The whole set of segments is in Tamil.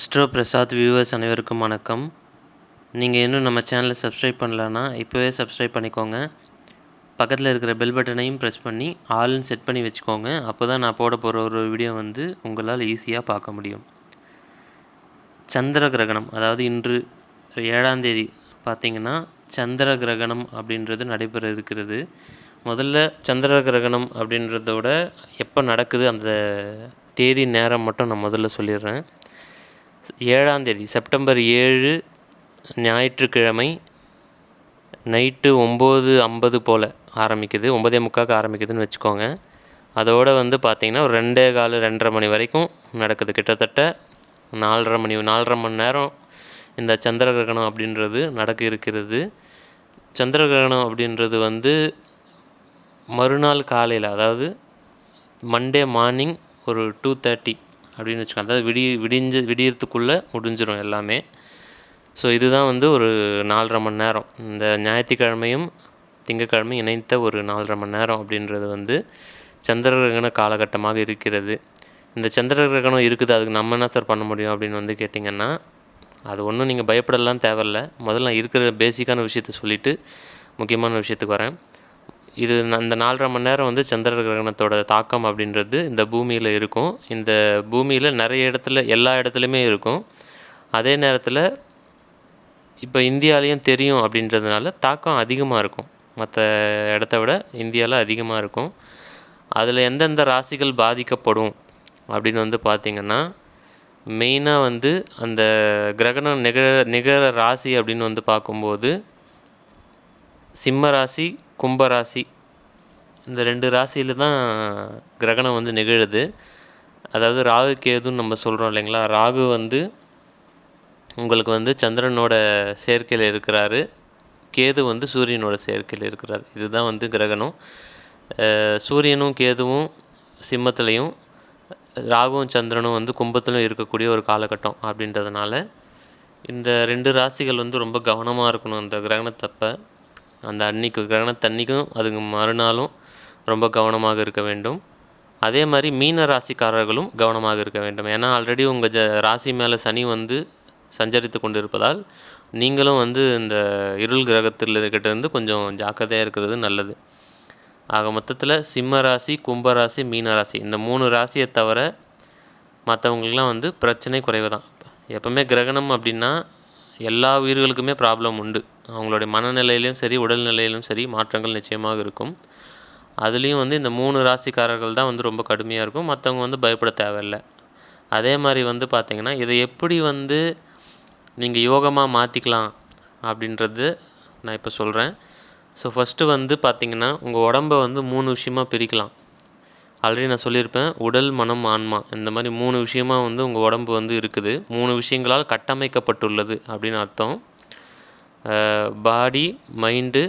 அஸ்ட்ரோ பிரசாத் வியூவர்ஸ் அனைவருக்கும் வணக்கம். நீங்கள் இன்னும் நம்ம சேனலை சப்ஸ்கிரைப் பண்ணலன்னா இப்போவே சப்ஸ்கிரைப் பண்ணிக்கோங்க. பக்கத்தில் இருக்கிற பெல் பட்டனையும் ப்ரெஸ் பண்ணி ஆல்னு செட் பண்ணி வச்சுக்கோங்க. அப்போ தான் நான் போட போகிற ஒரு வீடியோ வந்து உங்களால் ஈஸியாக பார்க்க முடியும். சந்திர கிரகணம் அதாவது இன்று ஏழாம் தேதி பார்த்திங்கன்னா சந்திர கிரகணம் அப்படின்றது நடைபெற இருக்கிறது. முதல்ல சந்திர கிரகணம் அப்படின்றதோட எப்போ நடக்குது அந்த தேதி நேரம் மட்டும் நான் முதல்ல சொல்லிடுறேன். ஏழாம் தேதி செப்டம்பர் ஏழு ஞாயிற்றுக்கிழமை நைட்டு ஒம்பது ஐம்பது போல் ஆரம்பிக்குது. ஒம்பதே முக்காக்கு ஆரம்பிக்குதுன்னு வச்சுக்கோங்க. அதோடு வந்து பார்த்திங்கன்னா ஒரு ரெண்டே கால் ரெண்டரை மணி வரைக்கும் நடக்குது. கிட்டத்தட்ட நாலரை மணி நாலரை மணி நேரம் இந்த சந்திர கிரகணம் அப்படின்றது நடக்க இருக்கிறது. சந்திர கிரகணம் அப்படின்றது வந்து மறுநாள் காலையில் அதாவது மண்டே மார்னிங் ஒரு டூ தேர்ட்டி அப்படின்னு வச்சுக்கோங்க. அதாவது விடி விடிஞ்சு விடியறதுக்குள்ளே முடிஞ்சிடும் எல்லாமே. ஸோ இதுதான் வந்து ஒரு நாலரை மணி நேரம். இந்த ஞாயிற்றுக்கிழமையும் திங்கக்கிழமையும் இணைத்த ஒரு நாலரை மணி நேரம் அப்படின்றது வந்து சந்திர கிரகண காலகட்டமாக இருக்கிறது. இந்த சந்திர கிரகணம் இருக்குது அதுக்கு நம்ம என்ன சார் பண்ண முடியும் அப்படின்னு வந்து கேட்டிங்கன்னா அது ஒன்றும் நீங்கள் பயப்படலாம் தேவையில்ல. முதல்ல நான் இருக்கிற பேசிக்கான விஷயத்த சொல்லிவிட்டு முக்கியமான விஷயத்துக்கு வரேன். இது அந்த நாலரை மணி நேரம் வந்து சந்திர கிரகணத்தோட தாக்கம் அப்படின்றது இந்த பூமியில் இருக்கும். இந்த பூமியில் நிறைய இடத்துல எல்லா இடத்துலையுமே இருக்கும். அதே நேரத்தில் இப்போ இந்தியாலேயும் தெரியும் அப்படின்றதுனால தாக்கம் அதிகமாக இருக்கும். மற்ற இடத்த விட இந்தியாவில் அதிகமாக இருக்கும். அதில் எந்தெந்த ராசிகள் பாதிக்கப்படும் அப்படின்னு வந்து பார்த்திங்கன்னா மெயினாக வந்து அந்த கிரகணம் நிகழ நிகழ ராசி அப்படின்னு வந்து பார்க்கும்போது சிம்ம ராசி கும்பராசி. இந்த ரெண்டு ராசியில் தான் கிரகணம் வந்து நிகழுது. அதாவது ராகு கேதுன்னு நம்ம சொல்கிறோம் இல்லைங்களா? ராகு வந்து உங்களுக்கு வந்து சந்திரனோட சேர்க்கையில் இருக்கிறாரு. கேது வந்து சூரியனோட சேர்க்கையில் இருக்கிறார். இதுதான் வந்து கிரகணம். சூரியனும் கேதுவும் சிம்மத்துலேயும் ராகுவும் சந்திரனும் வந்து கும்பத்திலும் இருக்கக்கூடிய ஒரு காலகட்டம் அப்படின்றதுனால இந்த ரெண்டு ராசிகள் வந்து ரொம்ப கவனமாக இருக்கணும் அந்த கிரகணத்தப்போ. அந்த அன்னைக்கு கிரகணத்தன்னிக்கும் அதுக்கு மறுநாளும் ரொம்ப கவனமாக இருக்க வேண்டும். அதே மாதிரி மீன ராசிக்காரர்களும் கவனமாக இருக்க வேண்டும். ஏன்னா ஆல்ரெடி உங்கள் ஜ ராசி மேலே சனி வந்து சஞ்சரித்து கொண்டிருப்பதால் நீங்களும் வந்து இந்த இருள் கிரகத்தில் இருந்து கொஞ்சம் ஜாக்கிரதையாக இருக்கிறது நல்லது. ஆக மொத்தத்தில் சிம்ம ராசி கும்பராசி மீனராசி மீன ராசி. இந்த மூணு ராசியை தவிர மற்றவங்களுக்குலாம் வந்து பிரச்சனை குறைவு தான் எப்போவுமே கிரகணம் அப்படின்னா எல்லா உயிர்களுக்குமே ப்ராப்ளம் உண்டு. அவங்களுடைய மனநிலையிலும் சரி உடல்நிலையிலும் சரி மாற்றங்கள் நிச்சயமாக இருக்கும். அதுலேயும் வந்து இந்த மூணு ராசிக்காரர்கள் தான் வந்து ரொம்ப கடுமையாக இருக்கும். மற்றவங்க வந்து பயப்பட தேவையில்லை. அதே மாதிரி வந்து பார்த்திங்கன்னா இதை எப்படி வந்து நீங்கள் யோகமாக மாற்றிக்கலாம் அப்படின்றது நான் இப்போ சொல்கிறேன் ஸோ ஃபஸ்ட்டு வந்து பார்த்திங்கன்னா உங்கள் உடம்பை வந்து மூணு விஷயமாக பிரிக்கலாம். ஆல்ரெடி நான் சொல்லியிருப்பேன் உடல் மனம் ஆன்மா. இந்த மாதிரி மூணு விஷயமாக வந்து உங்கள் உடம்பு வந்து இருக்குது. மூணு விஷயங்களால் கட்டமைக்கப்பட்டுள்ளது அப்படின்னு அர்த்தம். பாடி மைண்டு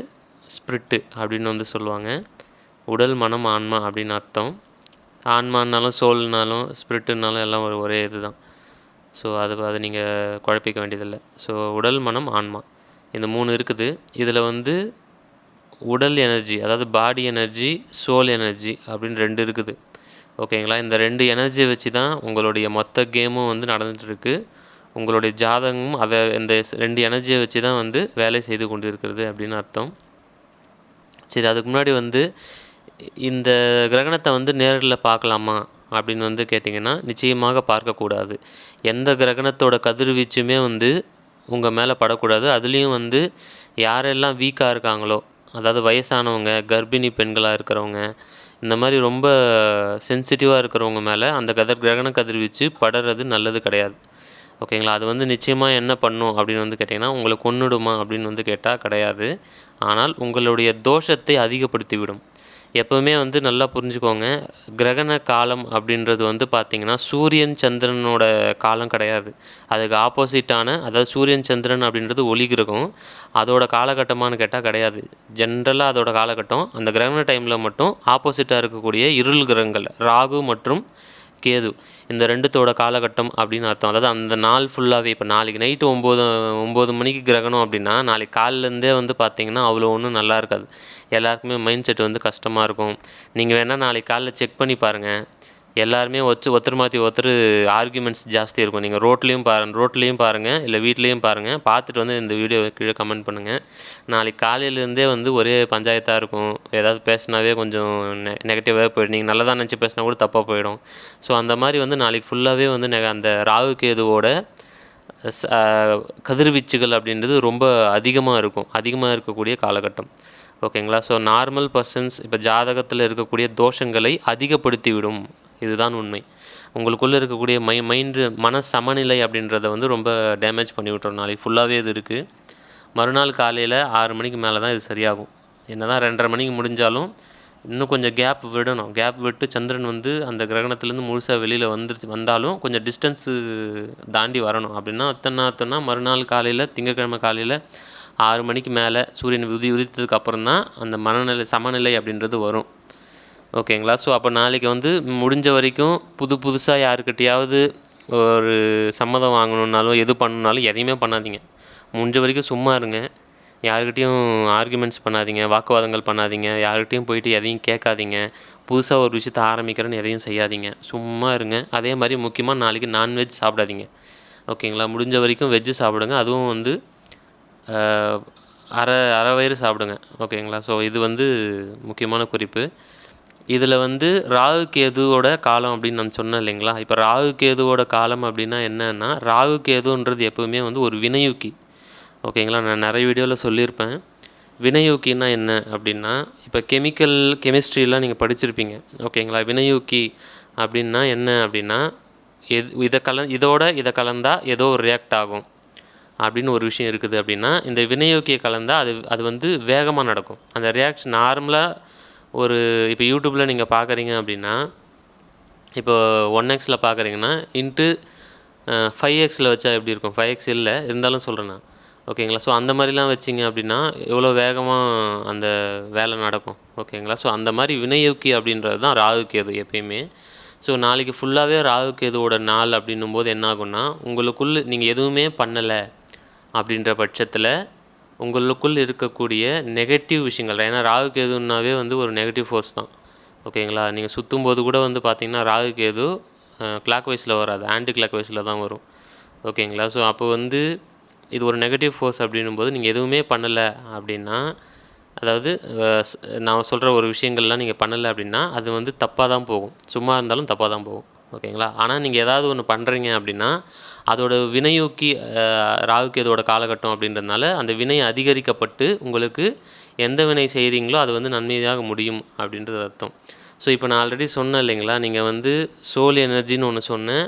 ஸ்பிரிட்டு அப்படின்னு வந்து சொல்லுவாங்க. உடல் மனம் ஆன்மா அப்படின்னு அர்த்தம். ஆன்மானாலும் சோல்னாலும் ஸ்பிரிட்டுனாலும் எல்லாம் ஒரு ஒரே இது தான் ஸோ அது அதை நீங்கள் குழப்பிக்க வேண்டியதில்லை. ஸோ உடல் மனம் ஆன்மா. இந்த மூணு இருக்குது. இதில் வந்து உடல் எனர்ஜி அதாவது பாடி எனர்ஜி சோல் எனர்ஜி அப்படின்னு ரெண்டு இருக்குது. ஓகேங்களா இந்த ரெண்டு எனர்ஜியை வச்சு தான் உங்களுடைய மொத்த கேமும் வந்து நடந்துகிட்ருக்கு உங்களுடைய ஜாதகமும் அதை இந்த ரெண்டு எனர்ஜியை வச்சு தான் வந்து வேலை செய்து கொண்டு இருக்கிறது அப்படின்னு அர்த்தம். சரி அதுக்கு முன்னாடி வந்து இந்த கிரகணத்தை வந்து நேரில் பார்க்கலாமா அப்படின்னு வந்து கேட்டிங்கன்னா நிச்சயமாக பார்க்கக்கூடாது. எந்த கிரகணத்தோட கதிர்வீச்சுமே வந்து உங்கள் மேலே படக்கூடாது. அதுலேயும் வந்து யாரெல்லாம் வீக்காக இருக்காங்களோ அதாவது வயசானவங்க கர்ப்பிணி பெண்களாக இருக்கிறவங்க இந்த மாதிரி ரொம்ப சென்சிட்டிவாக இருக்கிறவங்க மேலே அந்த கதர் கிரகண கதிர்வீச்சு படுறது நல்லது கிடையாது. ஓகேங்களா? அது வந்து நிச்சயமாக என்ன பண்ணும் அப்படின்னு வந்து கேட்டிங்கன்னா உங்களை கொன்னுடுமா அப்படின்னு வந்து கேட்டால் கிடையாது. ஆனால் உங்களுடைய தோஷத்தை அதிகப்படுத்திவிடும். எப்போவுமே வந்து நல்லா புரிஞ்சுக்கோங்க. கிரகண காலம் அப்படின்றது வந்து பார்த்திங்கன்னா சூரியன் சந்திரனோட காலம் கிடையாது. அதுக்கு ஆப்போசிட்டான அதாவது சூரியன் சந்திரன் அப்படின்றது ஒளி கிரகம். அதோட காலகட்டமானு கேட்டால் கிடையாது. ஜென்ரலாக அதோட காலகட்டம். அந்த கிரகண டைமில் மட்டும் ஆப்போசிட்டாக இருக்கக்கூடிய இருள் கிரகங்கள் ராகு மற்றும் கேது. இந்த ரெண்டுத்தோட காலகட்டம் அப்படின்னு அர்த்தம். அதாவது அந்த நாள் ஃபுல்லாகவே இப்போ நாளைக்கு நைட்டு ஒம்பது ஒம்பது மணிக்கு கிரகணம் அப்படின்னா நாளைக்கு காலிலேருந்தே வந்து பார்த்திங்கன்னா அவ்வளோ ஒன்றும் நல்லா இருக்காது. எல்லாருக்குமே மைண்ட் செட் வந்து கஷ்டமாக இருக்கும். நீங்கள் வேணால் நாளைக்கு காலைல செக் பண்ணி பாருங்கள் எல்லாருமே ஒத்து ஒருத்தர் மாற்றி ஒருத்தர் ஆர்குமெண்ட்ஸ் ஜாஸ்தி இருக்கும். நீங்கள் ரோட்லேயும் பாருங்கள் ரோட்லேயும் பாருங்கள் இல்லை வீட்லேயும் பாருங்கள் பார்த்துட்டு வந்து இந்த வீடியோ கீழே கமெண்ட் பண்ணுங்கள் நாளைக்கு காலையிலேருந்தே வந்து ஒரே பஞ்சாயத்தாக இருக்கும். ஏதாவது பேசினாவே கொஞ்சம் நெ நெகட்டிவாக போயிடும். நீங்கள் நல்லதாக நினச்சி பேசினா கூட தப்பாக போயிடும். ஸோ அந்த மாதிரி வந்து நாளைக்கு ஃபுல்லாகவே வந்து நெ அந்த ராகு கேதுவோட ச கதிர்வீச்சுகள் அப்படின்றது ரொம்ப அதிகமாக இருக்கும். அதிகமாக இருக்கக்கூடிய காலகட்டம். ஓகேங்களா? ஸோ நார்மல் பர்சன்ஸ் இப்போ ஜாதகத்தில் இருக்கக்கூடிய தோஷங்களை அதிகப்படுத்தி விடும் இதுதான் உண்மை. உங்களுக்குள்ளே இருக்கக்கூடிய மை மைண்டு மன சமநிலை அப்படின்றத வந்து ரொம்ப டேமேஜ் பண்ணி விட்டுரும் நாளைக்கு. ஃபுல்லாகவே இது இருக்குது மறுநாள் காலையில் ஆறு மணிக்கு மேலே தான் இது சரியாகும். என்ன தான் ரெண்டரை மணிக்கு முடிஞ்சாலும் இன்னும் கொஞ்சம் கேப் விடணும். கேப் விட்டு சந்திரன் வந்து அந்த கிரகணத்துலேருந்து முழுசாக வெளியில் வந்துருச்சு வந்தாலும் கொஞ்சம் டிஸ்டன்ஸு தாண்டி வரணும். அப்படின்னா அத்தனை அத்தனை மறுநாள் காலையில் திங்கக்கிழமை காலையில் ஆறு மணிக்கு மேலே சூரியன் உதி உதித்ததுக்கு அப்புறம் தான் அந்த மனநிலை சமநிலை அப்படின்றது வரும். ஓகேங்களா? ஸோ அப்போ நாளைக்கு வந்து முடிஞ்ச வரைக்கும் புது புதுசாக யாருக்கிட்டையாவது ஒரு சம்மதம் வாங்கணுன்னாலும் எது பண்ணணுன்னாலும் எதையுமே பண்ணாதீங்க. முடிஞ்ச வரைக்கும் சும்மா இருங்க. யாருக்கிட்டேயும் ஆர்குமெண்ட்ஸ் பண்ணாதீங்க வாக்குவாதங்கள் பண்ணாதீங்க. யாருக்கிட்டேயும் போயிட்டு எதையும் கேட்காதீங்க. புதுசாக ஒரு விஷயத்த ஆரம்பிக்கிறேன்னு எதையும் செய்யாதீங்க. சும்மா இருங்க. அதே மாதிரி முக்கியமாக நாளைக்கு நான்வெஜ் சாப்பிடாதீங்க. ஓகேங்களா? முடிஞ்ச வரைக்கும் வெஜ்ஜு சாப்பிடுங்க. அதுவும் வந்து அரை அரை வயிறு சாப்பிடுங்க. ஓகேங்களா? ஸோ இது வந்து முக்கியமான குறிப்பு. இதில் வந்து ராகு கேதுவோட காலம் அப்படின்னு நான் சொன்னேன் இல்லைங்களா? இப்போ ராகு கேதுவோட காலம் அப்படின்னா என்னன்னா ராகு கேதுன்றது எப்போவுமே வந்து ஒரு வினையூக்கி. ஓகேங்களா? நான் நிறைய வீடியோவில் சொல்லியிருப்பேன். வினையூக்கின்னா என்ன அப்படின்னா இப்போ கெமிக்கல் கெமிஸ்ட்ரிலாம் நீங்கள் படிச்சிருப்பீங்க. ஓகேங்களா? வினையூக்கி அப்படின்னா என்ன அப்படின்னா எது இதை கல இதோட இதை கலந்தால் ஏதோ ஒரு ரியாக்ட் ஆகும். அப்படின்னு ஒரு விஷயம் இருக்குது அப்படின்னா இந்த வினையூக்கியை கலந்தால் அது அது வந்து வேகமாக நடக்கும். அந்த ரியாக்ஷன் நார்மலாக ஒரு இப்போ யூடியூப்பில் நீங்கள் பார்க்குறீங்க அப்படின்னா இப்போ ஒன் எக்ஸில் பார்க்குறீங்கன்னா இன்ட்டு ஃபைவ் எக்ஸில் வச்சா எப்படி இருக்கும்? ஃபைவ் எக்ஸ் இல்லை இருந்தாலும் சொல்கிறேன் நான். ஓகேங்களா? ஸோ அந்த மாதிரிலாம் வச்சிங்க அப்படின்னா எவ்வளோ வேகமாக அந்த வேலை நடக்கும்? ஓகேங்களா? ஸோ அந்த மாதிரி வினையூக்கி அப்படின்றது தான் ராகு கேது எப்பயுமே. ஸோ நாளைக்கு ஃபுல்லாகவே ராகு கேதுவோட நாள் அப்படின்னும் போது என்ன ஆகும்னா உங்களுக்குள்ளே நீங்கள் எதுவுமே பண்ணலை அப்படின்ற பட்சத்தில் உங்களுக்குள் இருக்கக்கூடிய நெகட்டிவ் விஷயங்கள். ஏன்னா ராகு கேதுன்னாவே வந்து ஒரு நெகட்டிவ் ஃபோர்ஸ் தான். ஓகேங்களா நீங்கள் சுற்றும் போது கூட வந்து பார்த்தீங்கன்னா ராகு கேது கிளாக் வைஸில் வராது. ஆன்டி கிளாக் வைஸில் தான் வரும். ஓகேங்களா ஸோ அப்போ வந்து இது ஒரு நெகட்டிவ் ஃபோர்ஸ் அப்படின்னும் போது நீங்கள் எதுவுமே பண்ணலை அப்படின்னா அதாவது நான் சொல்கிற ஒரு விஷயங்கள்லாம் நீங்கள் பண்ணலை அப்படின்னா அது வந்து தப்பாக தான் போகும். சும்மா இருந்தாலும் தப்பாக தான் போகும். ஓகேங்களா? ஆனால் நீங்கள் ஏதாவது ஒன்று பண்ணுறீங்க அப்படின்னா அதோட வினையூக்கி ராகுக்கு இதோட காலகட்டம் அப்படின்றதுனால அந்த வினை அதிகரிக்கப்பட்டு உங்களுக்கு எந்த வினை செய்கிறீங்களோ அது வந்து நன்மையாக முடியும் அப்படின்றது அர்த்தம். ஸோ இப்போ நான் ஆல்ரெடி சொன்னேன் இல்லைங்களா? நீங்கள் வந்து சோல் எனர்ஜின்னு ஒன்று சொன்னேன்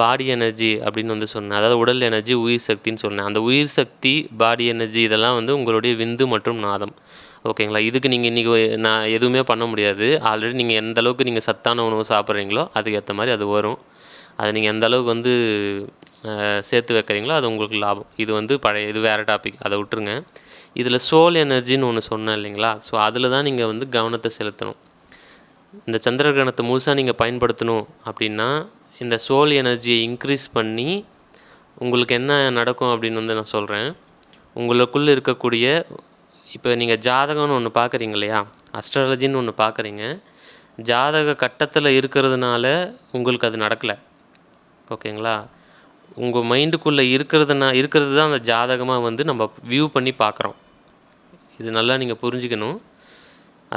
பாடி எனர்ஜி அப்படின்னு வந்து சொன்னேன். அதாவது உடல் எனர்ஜி உயிர் சக்தின்னு சொன்னேன். அந்த உயிர் சக்தி பாடி எனர்ஜி இதெல்லாம் வந்து உங்களுடைய விந்து மற்றும் நாதம். ஓகேங்களா? இதுக்கு நீங்கள் இன்றைக்கி நான் எதுவுமே பண்ண முடியாது. ஆல்ரெடி நீங்கள் எந்த அளவுக்கு நீங்கள் சத்தான உணவு சாப்பிட்றீங்களோ அதுக்கு ஏற்ற மாதிரி அது வரும். அதை நீங்கள் எந்த அளவுக்கு வந்து சேர்த்து வைக்கிறீங்களோ அது உங்களுக்கு லாபம். இது வந்து பழைய இது வேறு டாபிக் அதை விட்டுருங்க. இதில் சோல் எனர்ஜின்னு ஒன்று சொன்னேன் இல்லைங்களா? ஸோ அதில் தான் நீங்கள் வந்து கவனத்தை செலுத்தணும். இந்த சந்திர கிரகணத்தை முழுசாக நீங்கள் பயன்படுத்தணும் அப்படின்னா இந்த சோல் எனர்ஜியை இன்க்ரீஸ் பண்ணி உங்களுக்கு என்ன நடக்கும் அப்படின்னு வந்து நான் சொல்கிறேன் உங்களுக்குள்ளே இருக்கக்கூடிய இப்போ நீங்கள் ஜாதகம்னு ஒன்று பார்க்குறீங்க இல்லையா? அஸ்ட்ராலஜின்னு ஒன்று பார்க்குறீங்க ஜாதக கட்டத்தில் இருக்கிறதுனால உங்களுக்கு அது நடக்கலை. ஓகேங்களா? உங்கள் மைண்டுக்குள்ளே இருக்கிறதுனா இருக்கிறது தான் அந்த ஜாதகமாக வந்து நம்ம வியூ பண்ணி பார்க்குறோம் இது நல்லா நீங்கள் புரிஞ்சுக்கணும்.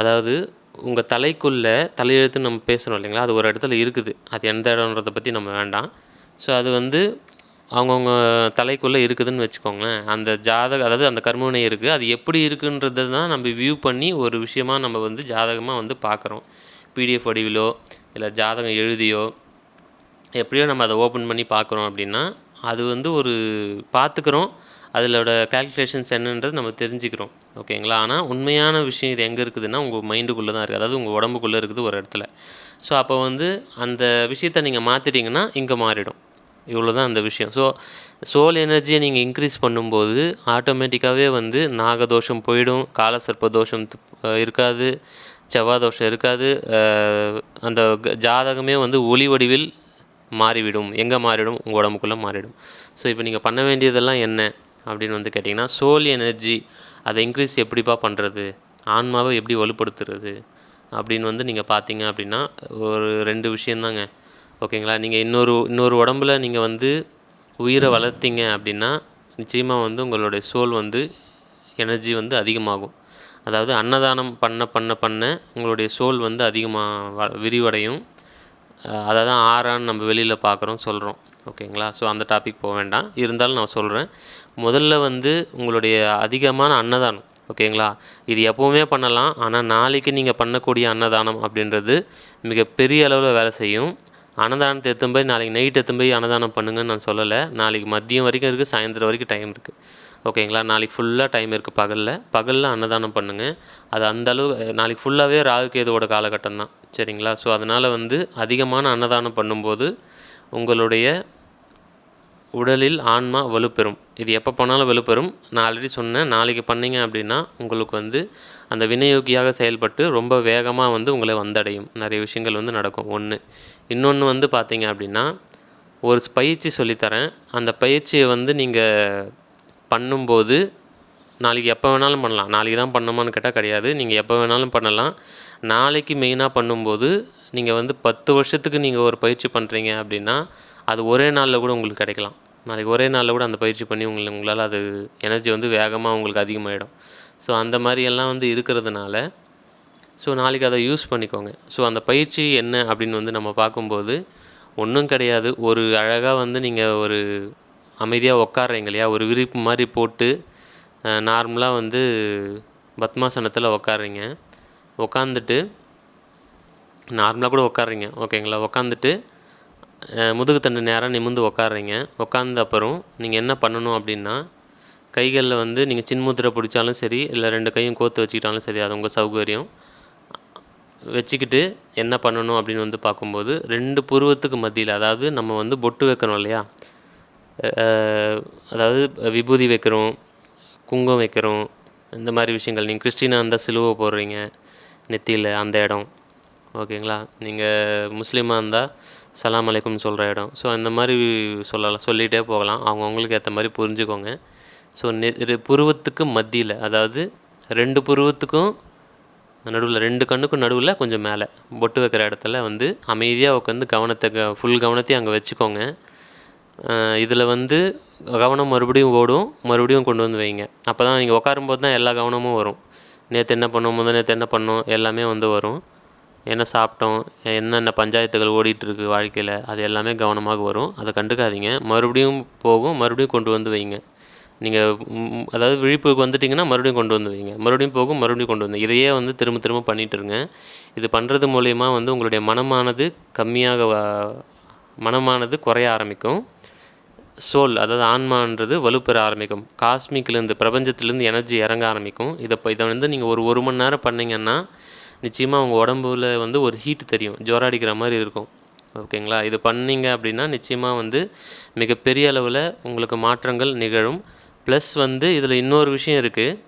அதாவது உங்கள் தலைக்குள்ளே தலையெழுத்து நம்ம பேசணும் இல்லைங்களா? அது ஒரு இடத்துல இருக்குது. அது எந்த இடம்ன்றதை பற்றி நம்ம வேண்டாம். ஸோ அது வந்து அவங்கவுங்க தலைக்குள்ளே இருக்குதுன்னு வச்சுக்கோங்களேன். அந்த ஜாதக அதாவது அந்த கர்மவினை இருக்குது அது எப்படி இருக்குன்றது தான் நம்ம வியூ பண்ணி ஒரு விஷயமா நம்ம வந்து ஜாதகமாக வந்து பார்க்குறோம். பிடிஎஃப் வடிவிலோ இல்லை ஜாதகம் எழுதியோ எப்படியோ நம்ம அதை ஓப்பன் பண்ணி பார்க்குறோம் அப்படின்னா அது வந்து ஒரு பார்த்துக்கிறோம். அதிலோட கால்குலேஷன்ஸ் என்னன்றது நம்ம தெரிஞ்சுக்கிறோம். ஓகேங்களா ஆனால் உண்மையான விஷயம் இது எங்கே இருக்குதுன்னா உங்கள் மைண்டுக்குள்ளே தான் இருக்குது அதாவது உங்கள் உடம்புக்குள்ளே இருக்குது ஒரு இடத்துல. ஸோ அப்போ வந்து அந்த விஷயத்தை நீங்கள் மாற்றிட்டிங்கன்னா இங்கே மாறிடும். இவ்வளோ தான் அந்த விஷயம். ஸோ சோல் எனர்ஜியை நீங்கள் இன்க்ரீஸ் பண்ணும்போது ஆட்டோமேட்டிக்காகவே வந்து நாகதோஷம் போயிடும் காலசர்ப்ப தோஷம் இருக்காது செவ்வாய் தோஷம் இருக்காது அந்த க- ஜாதகமே வந்து ஒளி வடிவில் மாறிவிடும். எங்கே மாறிடும் உங்கள் உடம்புக்குள்ளே மாறிடும் ஸோ இப்போ நீங்கள் பண்ண வேண்டியதெல்லாம் என்ன அப்படின்னு வந்து கேட்டிங்கன்னா சோல் எனர்ஜி அதை இன்க்ரீஸ் எப்படிப்பா பண்ணுறது ஆன்மாவை எப்படி வலுப்படுத்துறது? அப்படின்னு வந்து நீங்கள் பார்த்தீங்க அப்படின்னா ஒரு ரெண்டு விஷயந்தாங்க. ஓகேங்களா? நீங்கள் இன்னொரு இன்னொரு உடம்புல நீங்கள் வந்து உயிரை வளர்த்தீங்க அப்படின்னா நிச்சயமாக வந்து உங்களுடைய சோல் வந்து எனர்ஜி வந்து அதிகமாகும். அதாவது அன்னதானம் பண்ண பண்ண பண்ண உங்களுடைய சோல் வந்து அதிகமாக வ விரிவடையும். அதை தான் ஆறான்னு நம்ம வெளியில் பார்க்குறோம் சொல்கிறோம் ஓகேங்களா? ஸோ அந்த டாபிக் போக வேண்டாம். இருந்தாலும் நான் சொல்கிறேன் முதல்ல வந்து உங்களுடைய அதிகமான அன்னதானம் ஓகேங்களா? இது எப்போவுமே பண்ணலாம். ஆனால் நாளைக்கு நீங்கள் பண்ணக்கூடிய அன்னதானம் அப்படின்றது மிகப்பெரிய அளவில் வேலை செய்யும். அன்னதானத்தை எடுத்துன்னு போய் நாளைக்கு நைட் எடுத்துன்னு போய் அன்னதானம் பண்ணுங்கன்னு நான் சொல்லலை. நாளைக்கு மதியம் வரைக்கும் இருக்குது சாயந்தரம் வரைக்கும் டைம் இருக்குது ஓகேங்களா நாளைக்கு ஃபுல்லாக டைம் இருக்குது பகலில். பகலில் அன்னதானம் பண்ணுங்கள் அது அந்த அளவு நாளைக்கு ஃபுல்லாகவே ராகு கேதுவோட காலகட்டம் தான். சரிங்களா? ஸோ அதனால் வந்து அதிகமான அன்னதானம் பண்ணும்போது உங்களுடைய உடலில் ஆன்மா வலுப்பெறும். இது எப்போ பண்ணாலும் வலுப்பெறும். நான் ஆல்ரெடி சொன்னேன் நாளைக்கு பண்ணீங்க அப்படின்னா உங்களுக்கு வந்து அந்த வினையோகியாக செயல்பட்டு ரொம்ப வேகமாக வந்து உங்களை வந்தடையும். நிறைய விஷயங்கள் வந்து நடக்கும். ஒன்று இன்னொன்று வந்து பார்த்தீங்க அப்படின்னா ஒரு பயிற்சி சொல்லித்தரேன். அந்த பயிற்சியை வந்து நீங்கள் பண்ணும்போது நாளைக்கு எப்போ வேணாலும் பண்ணலாம். நாளைக்கு தான் பண்ணுமான்னு கேட்டால் கிடையாது. நீங்கள் எப்போ வேணாலும் பண்ணலாம். நாளைக்கு மெயினாக பண்ணும்போது நீங்கள் வந்து பத்து வருஷத்துக்கு நீங்கள் ஒரு பயிற்சி பண்ணுறீங்க அப்படின்னா அது ஒரே நாளில் கூட உங்களுக்கு கிடைக்கலாம். நாளைக்கு ஒரே நாளில் கூட அந்த பயிற்சி பண்ணி உங்களை உங்களால் அது எனர்ஜி வந்து வேகமாக உங்களுக்கு அதிகமாகிடும் ஸோ அந்த மாதிரியெல்லாம் வந்து இருக்கிறதுனால ஸோ நாளைக்கு அதை யூஸ் பண்ணிக்கோங்க. ஸோ அந்த பயிற்சி என்ன அப்படின்னு வந்து நம்ம பார்க்கும்போது ஒன்றும் கிடையாது. ஒரு அழகாக வந்து நீங்கள் ஒரு அமைதியாக உட்கார்றீங்க இல்லையா? ஒரு விரிப்பு மாதிரி போட்டு நார்மலாக வந்து பத்மாசனத்தில் உட்கார்றீங்க உட்காந்துட்டு நார்மலாக கூட உட்கார்றீங்க ஓகேங்களா உட்காந்துட்டு முதுகு தண்டு நேராக நிமிர்ந்து உட்கார்றீங்க உட்காந்த அப்புறம் நீங்கள் என்ன பண்ணணும் அப்படின்னா கைகளில் வந்து நீங்கள் சின்முத்திரை பிடிச்சாலும் சரி இல்லை ரெண்டு கையும் கோத்து வச்சுக்கிட்டாலும் சரி அது உங்கள் சௌகரியம். வச்சுக்கிட்டு என்ன பண்ணணும் அப்படின்னு வந்து பார்க்கும்போது ரெண்டு புருவத்துக்கு மத்தியில் அதாவது நம்ம வந்து பொட்டு வைக்கிறோம் இல்லையா? அதாவது விபூதி வைக்கிறோம் குங்குமம் வைக்கிறோம் இந்த மாதிரி விஷயங்கள். நீங்கள் கிறிஸ்டினாக இருந்தால் சிலுவை போடுறீங்க நெத்தியில் அந்த இடம். ஓகேங்களா? நீங்கள் முஸ்லீமாக இருந்தால் சலாம் அலைக்கும் சொல்கிற இடம். ஸோ அந்த மாதிரி சொல்லலாம் சொல்லிகிட்டே போகலாம். அவங்கவுங்களுக்கு ஏற்ற மாதிரி புரிஞ்சுக்கோங்க. ஸோ நெ புருவத்துக்கு மத்தியில் அதாவது ரெண்டு புருவத்துக்கும் நடுவில் ரெண்டு கண்ணுக்கும் நடுவில் கொஞ்சம் மேலே. பொட்டு வைக்கிற இடத்துல வந்து அமைதியாக உட்காந்து கவனத்தை க ஃபுல் கவனத்தையும் அங்கே வச்சுக்கோங்க. இதில் வந்து கவனம் மறுபடியும் ஓடும் மறுபடியும் கொண்டு வந்து வைங்க. அப்போ தான் நீங்கள் உட்காரும்போது தான் எல்லா கவனமும் வரும். நேற்று என்ன பண்ணோம் முதல் நேற்று என்ன பண்ணோம் எல்லாமே வந்து வரும். என்ன சாப்பிட்டோம் என்னென்ன பஞ்சாயத்துகள் ஓடிட்டுருக்கு வாழ்க்கையில் அது எல்லாமே கவனமாக வரும். அதை கண்டுக்காதீங்க. மறுபடியும் போகும் மறுபடியும் கொண்டு வந்து வைங்க. நீங்கள் அதாவது விழிப்புக்கு வந்துட்டிங்கன்னா மறுபடியும் கொண்டு வந்து வைங்க. மறுபடியும் போகும் மறுபடியும் கொண்டு வந்து. இதையே வந்து திரும்ப திரும்ப பண்ணிகிட்டு இருங்க. இது பண்ணுறது மூலயமா வந்து உங்களுடைய மனமானது கம்மியாக மனமானது குறைய ஆரம்பிக்கும். சோல் அதாவது ஆன்மான்றது வலுப்பெற ஆரம்பிக்கும். காஸ்மிக்லேருந்து பிரபஞ்சத்திலேருந்து எனர்ஜி இறங்க ஆரம்பிக்கும். இதை இப்போ இதை வந்து நீங்கள் ஒரு ஒரு மணி நேரம் பண்ணீங்கன்னா நிச்சயமாக உங்கள் உடம்புல வந்து ஒரு ஹீட் தெரியும். ஜுரம் அடிக்கிற மாதிரி இருக்கும். ஓகேங்களா? இது பண்ணிங்க அப்படின்னா நிச்சயமாக வந்து மிகப்பெரிய அளவில் உங்களுக்கு மாற்றங்கள் நிகழும். ப்ளஸ் வந்து இதில் இன்னொரு விஷயம் இருக்குது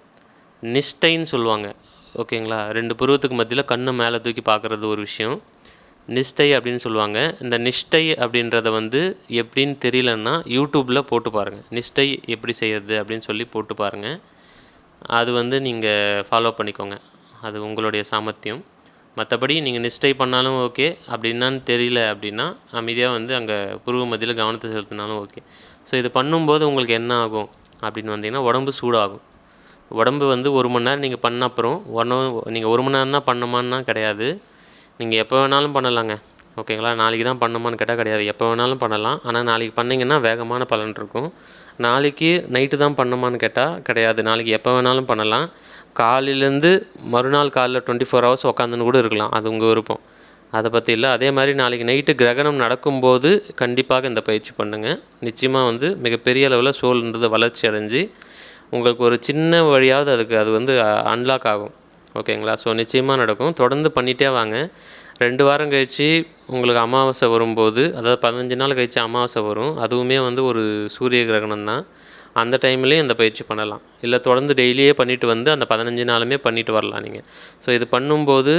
நிஷ்டைன்னு சொல்லுவாங்க. ஓகேங்களா? ரெண்டு புருவத்துக்கு மத்தியில் கண்ணை மேலே தூக்கி பார்க்குறது ஒரு விஷயம். நிஷ்டை அப்படின்னு சொல்லுவாங்க. இந்த நிஷ்டை அப்படின்றத வந்து எப்படின்னு தெரியலன்னா யூடியூப்பில் போட்டு பாருங்கள் நிஷ்டை எப்படி செய்யறது அப்படின்னு சொல்லி போட்டு பாருங்கள் அது வந்து நீங்கள் ஃபாலோ பண்ணிக்கோங்க. அது உங்களுடைய சாமர்த்தியம். மற்றபடி நீங்கள் நிஷ்டை பண்ணாலும் ஓகே அப்படின்னான்னு தெரியல அப்படின்னா அமைதியாக வந்து அங்கே புருவ மத்தியில் கவனத்தை செலுத்தினாலும் ஓகே ஸோ இது பண்ணும்போது உங்களுக்கு என்ன ஆகும்? அப்படின்னு வந்தீங்கன்னா உடம்பு சூடாகும். உடம்பு வந்து ஒரு மணி நேரம் நீங்கள் பண்ண அப்புறம் ஒன்று நீங்கள் ஒரு மணி நேரம் தான் பண்ணமான்னா கிடையாது. நீங்கள் எப்போ வேணாலும் பண்ணலாங்க. ஓகேங்களா? நாளைக்கு தான் பண்ணுமான்னு கேட்டால் கிடையாது. எப்போ வேணாலும் பண்ணலாம். ஆனால் நாளைக்கு பண்ணிங்கன்னா வேகமான பலன் இருக்கும். நாளைக்கு நைட்டு தான் பண்ணுமான்னு கேட்டால் கிடையாது. நாளைக்கு எப்போ வேணாலும் பண்ணலாம். காலையிலேருந்து மறுநாள் காலையில் டுவெண்ட்டி ஃபோர் ஹவர்ஸ் உட்காந்துன்னு கூட இருக்கலாம். அது உங்கள் விருப்பம். அதை பற்றி இல்லை. அதே மாதிரி நாளைக்கு நைட்டு கிரகணம் நடக்கும்போது கண்டிப்பாக இந்த பயிற்சி பண்ணுங்கள் நிச்சயமாக வந்து மிகப்பெரிய அளவில் சோல்ன்றது வளர்ச்சி அடைஞ்சு உங்களுக்கு ஒரு சின்ன வழியாவது அதுக்கு அது வந்து அன்லாக் ஆகும். ஓகேங்களா? ஸோ நிச்சயமாக நடக்கும். தொடர்ந்து பண்ணிகிட்டே வாங்க. ரெண்டு வாரம் கழித்து உங்களுக்கு அமாவாசை வரும்போது அதாவது பதினஞ்சு நாள் கழித்து அமாவாசை வரும். அதுவுமே வந்து ஒரு சூரிய கிரகணம் தான் அந்த டைம்லேயும் இந்த பயிற்சி பண்ணலாம். இல்லை தொடர்ந்து டெய்லியே பண்ணிட்டு வந்து அந்த பதினஞ்சு நாளுமே பண்ணிட்டு வரலாம் நீங்கள் ஸோ இது பண்ணும்போது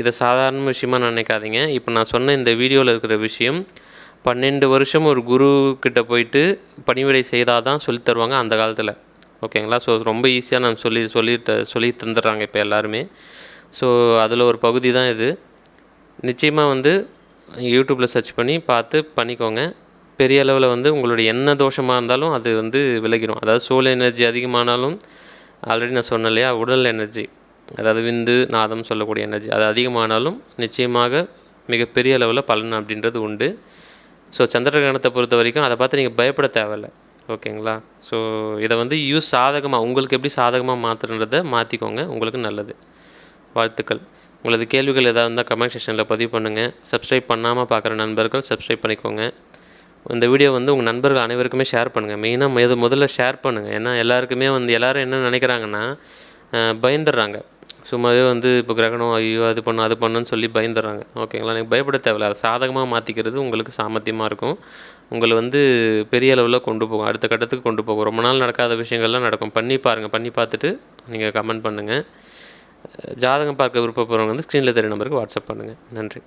இதை சாதாரண விஷயமா நினைக்காதீங்க. இப்போ நான் சொன்ன இந்த வீடியோவில் இருக்கிற விஷயம் பன்னெண்டு வருஷம் ஒரு குரு கிட்ட போயிட்டு பணிவிடை செய்தால் தான் சொல்லித் தருவாங்க அந்த காலத்தில். ஓகேங்களா ஸோ ரொம்ப ஈஸியாக நான் சொல்லி சொல்லிட்டு சொல்லி தந்துடுறாங்க இப்போ எல்லாருமே. ஸோ அதில் ஒரு பகுதி தான் இது. நிச்சயமாக வந்து யூடியூப்பில் சர்ச் பண்ணி பார்த்து பண்ணிக்கோங்க. பெரிய அளவில் வந்து உங்களுடைய என்ன தோஷமாக இருந்தாலும் அது வந்து விலகிடும். அதாவது சோல் எனர்ஜி அதிகமானாலும் ஆல்ரெடி நான் சொன்னேன் இல்லையா உடல் எனர்ஜி அதாவது விந்து நாதம் சொல்லக்கூடிய எனர்ஜி அது அதிகமானாலும் நிச்சயமாக மிகப்பெரிய அளவில் பலன் அப்படின்றது உண்டு. ஸோ சந்திரகிரகணத்தை பொறுத்த வரைக்கும் அதை பார்த்து நீங்கள் பயப்பட தேவையில்ல. ஓகேங்களா ஸோ இதை வந்து யூஸ் சாதகமாக உங்களுக்கு எப்படி சாதகமாக மாற்றுன்றதை மாற்றிக்கோங்க உங்களுக்கு நல்லது. வாழ்த்துக்கள். உங்களது கேள்விகள் ஏதாவது இருந்தால் கமெண்ட் செக்ஷனில் பதிவு பண்ணுங்கள் சப்ஸ்கிரைப் பண்ணாமல் பார்க்குற நண்பர்கள் சப்ஸ்கிரைப் பண்ணிக்கோங்க. இந்த வீடியோ வந்து உங்கள் நண்பர்கள் அனைவருக்குமே ஷேர் பண்ணுங்கள் மெயினாக முத முதல்ல ஷேர் பண்ணுங்கள் ஏன்னா எல்லாருக்குமே வந்து எல்லோரும் என்ன நினைக்கிறாங்கன்னா பயந்துடுறாங்க. சும்மாவே வந்து இப்போ கிரகணம் ஐயோ அது பண்ணு அது பண்ணுன்னு சொல்லி பயந்துடுறாங்க. ஓகேங்களா எனக்கு பயப்பட தேவையில்ல. அதை சாதகமாக மாற்றிக்கிறது உங்களுக்கு சாமர்த்தியமாக இருக்கும். உங்களை வந்து பெரிய அளவில் கொண்டு போகும். அடுத்த கட்டத்துக்கு கொண்டு போகும். ரொம்ப நாள் நடக்காத விஷயங்கள்லாம் நடக்கும். பண்ணி பாருங்கள் பண்ணி பார்த்துட்டு நீங்கள் கமெண்ட் பண்ணுங்கள் ஜாதகம் பார்க்க விருப்பப்படுறவங்க வந்து ஸ்க்ரீனில் தெரிய நம்பருக்கு வாட்ஸ்அப் பண்ணுங்கள் நன்றி.